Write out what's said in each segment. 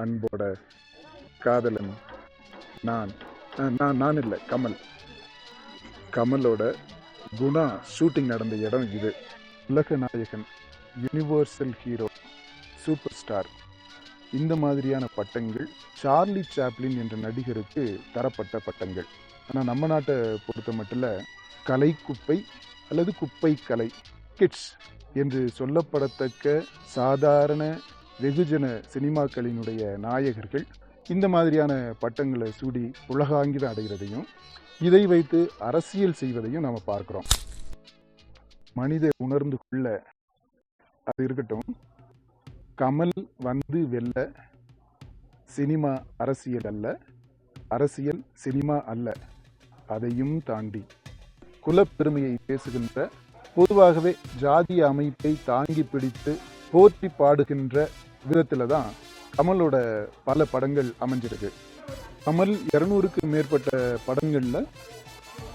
அன்போட காதலன் நான். நான் நான் இல்லை கமல். கமலோட குணா ஷூட்டிங் நடந்த இடம் இது. உலக நாயகன் யுனிவர்சல் ஹீரோ சூப்பர் ஸ்டார் இந்த மாதிரியான பட்டங்கள் சார்லி சாப்ளின் என்ற நடிகருக்கு தரப்பட்ட பட்டங்கள். ஆனால் நம்ம நாட்டை பொறுத்த மட்டும் கலை குப்பை அல்லது குப்பை கலை கிட்ஸ் என்று சொல்லப்படத்தக்க சாதாரண வெகுஜன சினிமாக்களினுடைய நாயகர்கள் இந்த மாதிரியான பட்டங்களை சூடி உலகாங்கிதம் அடைகிறதையும் இதை வைத்து அரசியல் செய்வதையும் நாம் பார்க்குறோம். மனித உணர்ந்து கொள்ள அது இருக்கட்டும். கமல் வந்து வெல்ல சினிமா அரசியல் அல்ல. அரசியல் சினிமா அல்ல. அதையும் தாண்டி குலப்பெருமையை பேசுகின்ற பொதுவாகவே ஜாதிய அமைப்பை தாங்கி பிடித்து போற்றி பாடுகின்ற விதத்தில் தான் கமலோட பல படங்கள் அமைஞ்சிருக்கு. கமல் இரநூறுக்கு மேற்பட்ட படங்களில்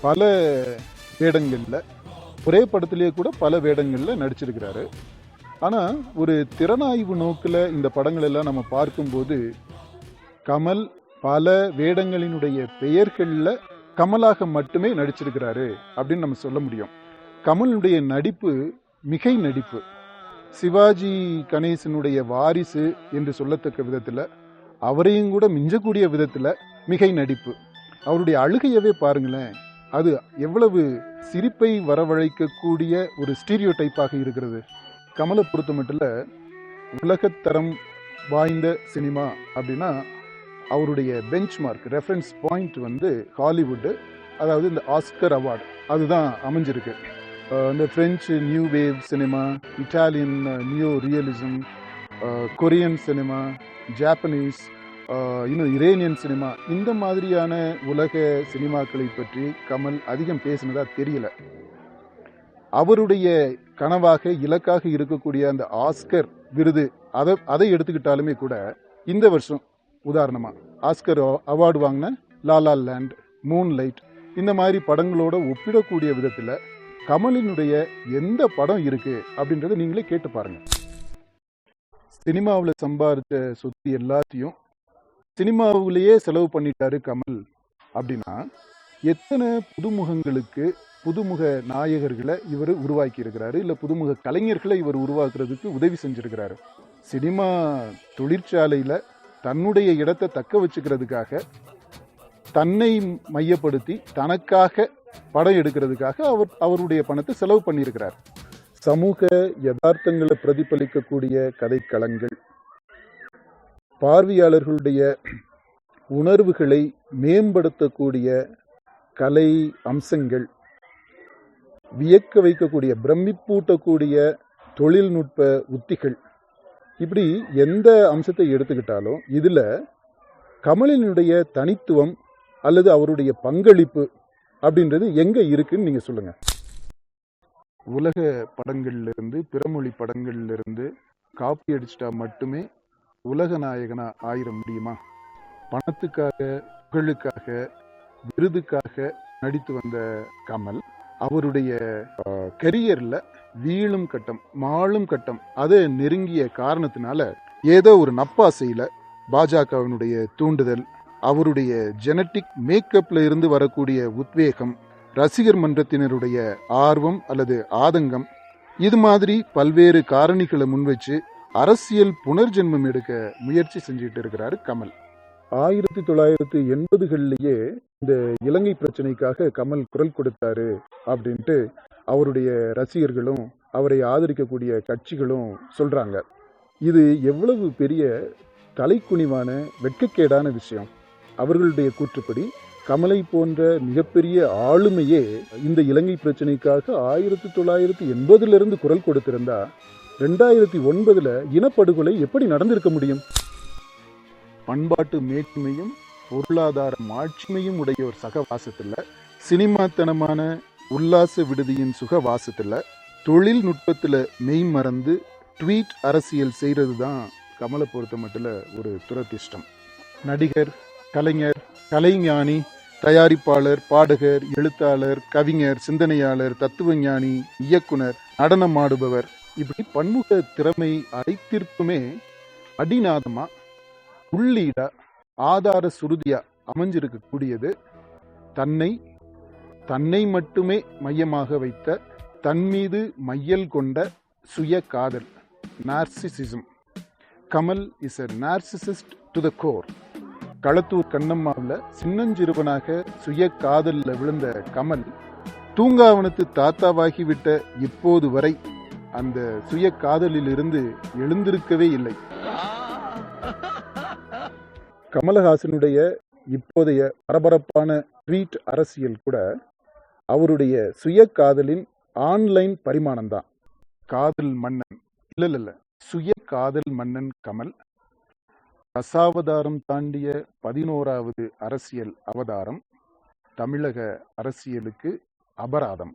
பல வேடங்களில் ஒரே படத்திலேயே கூட பல வேடங்களில் நடிச்சிருக்கிறாரு. ஆனால் ஒரு திறனாய்வு நோக்கில் இந்த படங்கள் எல்லாம் நம்ம பார்க்கும்போது கமல் பல வேடங்களினுடைய பெயர்களில் கமலாக மட்டுமே நடிச்சிருக்கிறாரு அப்படின்னு நம்ம சொல்ல முடியும். கமலுடைய நடிப்பு மிகை நடிப்பு. சிவாஜி கணேசனுடைய வாரிசு என்று சொல்லத்தக்க விதத்தில் அவரையும் கூட மிஞ்சக்கூடிய விதத்தில் மிகை நடிப்பு. அவருடைய அழுகையவே பாருங்களேன் அது எவ்வளவு சிரிப்பை வரவழைக்கக்கூடிய ஒரு ஸ்டீரியோ டைப்பாக இருக்கிறது. கமலை பொறுத்த மட்டும் உலகத்தரம் வாய்ந்த சினிமா அப்படின்னா அவருடைய பெஞ்ச் மார்க் ரெஃபரன்ஸ் பாயிண்ட் வந்து ஹாலிவுட்டு அதாவது இந்த ஆஸ்கர் அவார்டு அதுதான் அமைஞ்சிருக்கு. இந்த French new wave cinema Italian new realism Korean cinema Japanese இன்னும் இரேனியன் சினிமா இந்த மாதிரியான உலக சினிமாக்களை பற்றி கமல் அதிகம் பேசினதாக தெரியல. அவருடைய கனவாக இலக்காக இருக்கக்கூடிய அந்த ஆஸ்கர் விருது அதை அதை எடுத்துக்கிட்டாலுமே கூட இந்த வருஷம் உதாரணமாக ஆஸ்கர் அவார்டு வாங்கின லாலா லேண்ட் மூன் லைட் இந்த மாதிரி படங்களோட ஒப்பிடக்கூடிய விதத்தில் கமலினுடைய எந்த படம் இருக்கு அப்படின்றத நீங்களே கேட்டு பாருங்க. சினிமாவில் சம்பாதிச்ச சொத்து எல்லாத்தையும் சினிமாவிலேயே செலவு பண்ணிட்டாரு கமல் அப்படின்னா எத்தனை புதுமுகங்களுக்கு புதுமுக நாயகர்களை இவர் உருவாக்கி இருக்கிறாரு? இல்லை புதுமுக கலைஞர்களை இவர் உருவாக்குறதுக்கு உதவி செஞ்சிருக்கிறாரு? சினிமா தொழிற்சாலையில் தன்னுடைய இடத்தை தக்க வச்சுக்கிறதுக்காக தன்னை மையப்படுத்தி தனக்காக படம் எடுக்கிறதுக்காக அவர் அவருடைய பணத்தை செலவு பண்ணியிருக்கிறார். சமூக யதார்த்தங்களை பிரதிபலிக்கக்கூடிய கதைக்களங்கள் பார்வையாளர்களுடைய உணர்வுகளை மேம்படுத்தக்கூடிய கலை அம்சங்கள் வியக்க வைக்கக்கூடிய பிரமிப்பூட்டக்கூடிய தொழில்நுட்ப உத்திகள் இப்படி எந்த அம்சத்தை எடுத்துக்கிட்டாலும் இதில் கமலினுடைய தனித்துவம் அல்லது அவருடைய பங்களிப்பு அப்படின்றது எங்க இருக்குன்னு நீங்க சொல்லுங்க. உலக படங்கள்ல இருந்து பிறமொழி படங்கள்ல இருந்து காப்பி அடிச்சிட்டா மட்டுமே உலக நாயகனா ஆயிர முடியுமா? பணத்துக்காக புகழுக்காக விருதுக்காக நடித்து வந்த கமல் அவருடைய கரியர்ல வீழும் கட்டம் மாளும் கட்டம் அதை நெருங்கிய காரணத்தினால ஏதோ ஒரு நப்பாசையில பாஜகவினுடைய தூண்டுதல் அவருடைய ஜெனட்டிக் மேக்கப்ல இருந்து வரக்கூடிய உத்வேகம் ரசிகர் மன்றத்தினருடைய ஆர்வம் அல்லது ஆதங்கம் இது மாதிரி பல்வேறு காரணிகளை முன்வச்சு அரசியல் புனர்ஜென்மம் எடுக்க முயற்சி செஞ்சுட்டு இருக்கிறாரு கமல். ஆயிரத்தி தொள்ளாயிரத்தி எண்பதுகள்லயே இந்த இலங்கை பிரச்சனைக்காக கமல் குரல் கொடுத்தாரு அப்படின்ட்டு அவருடைய ரசிகர்களும் அவரை ஆதரிக்கக்கூடிய கட்சிகளும் சொல்றாங்க. இது எவ்வளவு பெரிய தலைக்குனிவான வெட்கக்கேடான விஷயம். அவர்களுடைய கூற்றுப்படி கமலை போன்ற மிகப்பெரிய ஆளுமையே இந்த இலங்கை பிரச்சனைக்காக ஆயிரத்தி தொள்ளாயிரத்தி எண்பதுலேருந்து குரல் கொடுத்திருந்தா ரெண்டாயிரத்தி ஒன்பதில் இனப்படுகொலை எப்படி நடந்திருக்க முடியும்? பண்பாட்டு மேன்மையும் பொருளாதார மாட்சிமையும் உடைய ஒரு சகவாசத்தில் சினிமாத்தனமான உல்லாச விடுதியின் சுகவாசத்தில் தொழில்நுட்பத்தில் மெய் மறந்து ட்வீட் அரசியல் செய்கிறது தான் கமலை பொறுத்த மட்டும் ஒரு துரதிஷ்டம் நடிகர் கலைஞர் கலைஞானி தயாரிப்பாளர் பாடகர் எழுத்தாளர் கவிஞர் சிந்தனையாளர் தத்துவஞானி இயக்குனர் நடனம் ஆடுபவர் இப்படி பன்முக திறமை அனைத்திற்குமே அடிநாதமா? உள்ளீடா ஆதார சுருதியா அமைஞ்சிருக்கக்கூடியது தன்னை தன்னை மட்டுமே மையமாக வைத்த தன்மீது மையல் கொண்ட சுய காதல் narcissism Kamal is a narcissist to the core Kalathur கண்ணம்மாவில் சின்னஞ்சிறுவனாக சுய காதலில் விழுந்த கமல் தூங்காவனத்து தாத்தாவாகிவிட்ட இப்போது வரை அந்த சுய காதலில் இருந்து எழுந்திருக்கவே இல்லை. கமலஹாசனுடைய இப்போதைய பரபரப்பான ட்வீட் அரசியல் கூட அவருடைய சுய காதலின் ஆன்லைன் பரிமாணம்தான். காதல் மன்னன் இல்ல இல்ல இல்ல சுய காதல் மன்னன் கமல் தசாவதாரம் தாண்டிய பதினோராவது அரசியல் அவதாரம் தமிழக அரசியலுக்கு அபராதம்.